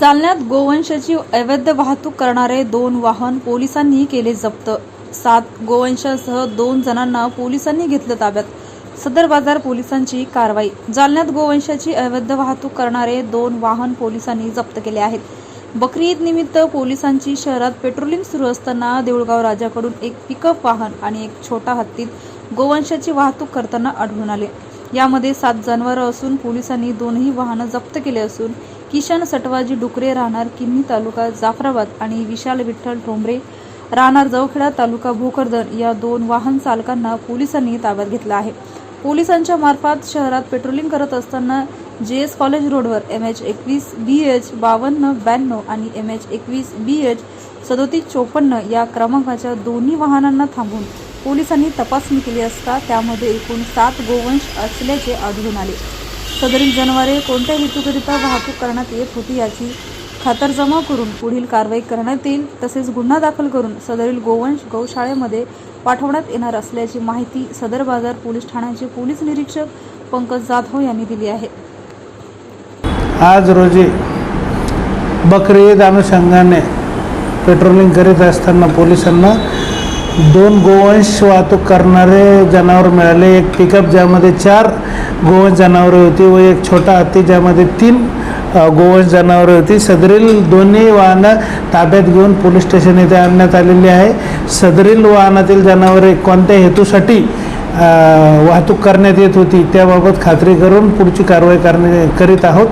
जालन्यात गोवंशाची अवैध वाहतूक करणारे दोन वाहन पोलिसांनी केले जप्त. सात गोवंशासह दोन जणांना पोलिसांनी घेतलं ताब्यात. सदर बाजार पोलिसांची कारवाई. जालन्यात गोवंशाची अवैध वाहतूक करणारे दोन वाहन पोलिसांनी जप्त केले आहेत. बकरी ईद निमित्त पोलिसांची शहरात पेट्रोलिंग सुरू असताना देऊळगाव राजाकडून एक पिकअप वाहन आणि एक छोटा हत्तीत गोवंशाची वाहतूक करताना आढळून आले. यामध्ये सात जनावरं असून पोलिसांनी दोनही वाहनं जप्त केले असून किशन सटवाजी डुकरे राहणार किन्ही तालुका जाफराबाद आणि विशाल विठ्ठल ठोंबरे राहणार जवखेडा तालुका भोकरदन. या दोन वाहन चालकांना पोलिसांनी ताब्यात घेतलं आहे. पोलिसांच्या मार्फत शहरात पेट्रोलिंग करत असताना जे एस कॉलेज रोडवर एम एच एकवीस बी एच बावन्न ब्याण्णव आणि एम एच एकवीस बी एच सदोतीस चोपन्न या क्रमांकाच्या दोन्ही वाहनांना थांबून पोलिसांनी तपासणी केली असता त्यामध्ये एकूण सात गोवंश असल्याचे आढळून आले. सदरील जनावरे कोणत्या हेतूकरिता वाहतूक करण्यात येत होती याची खातरजमा करून पुढील कारवाई करण्यात येईल तसेच गुन्हा दाखल करून सदरील गोवंश गौशाळेमध्ये पाठवण्यात येणार असल्याची माहिती सदर बाजार पोलीस ठाण्याचे पोलीस निरीक्षक पंकज जाधव यांनी दिली आहे. आज रोजी बकरी ईद अनुषंगाने पेट्रोलिंग करीत असताना पोलिसांना दोन गोवंश वाहतूक करणारे जनावर मिळाले. एक पिकअप ज्यामध्ये चार गोवंश जनावरे होती व एक छोटा हत्ती ज्यामध्ये तीन गोवंश जनावरे होती. सदरील दोन्ही वाहनं ताब्यात घेऊन पोलीस स्टेशन येथे आणण्यात आलेली आहे. सदरील वाहनातील जनावरे कोणत्या हेतूसाठी वाहतूक करण्यात येत होती त्याबाबत खात्री करून पुढची कारवाई करणे करीत आहोत.